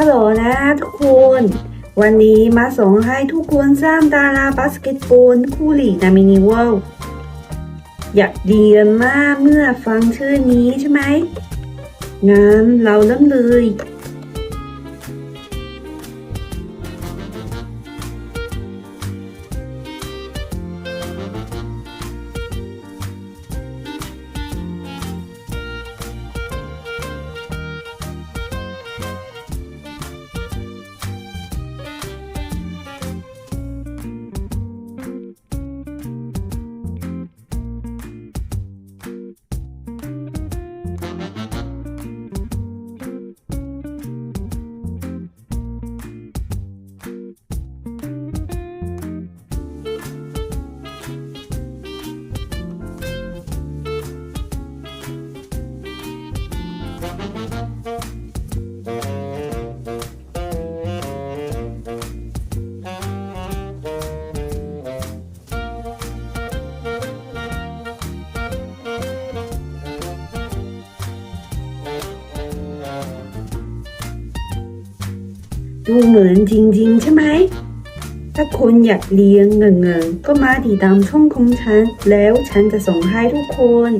ฮัลโหลนะทุกคน วันนี้มาส่งให้ทุกคนสร้างดาราบาสเกตบอลคู่หลีนามินิเวิลด์อยากเรียนมากเมื่อฟังชื่อนี้ใช่ไหมงั้นเราเริ่มเลย ดูเหมือนจริง ๆ ใช่ไหม ถ้าคุณอยากเรียนเงินๆก็มาติดตามช่องของฉัน แล้วฉันจะส่งให้ทุกคน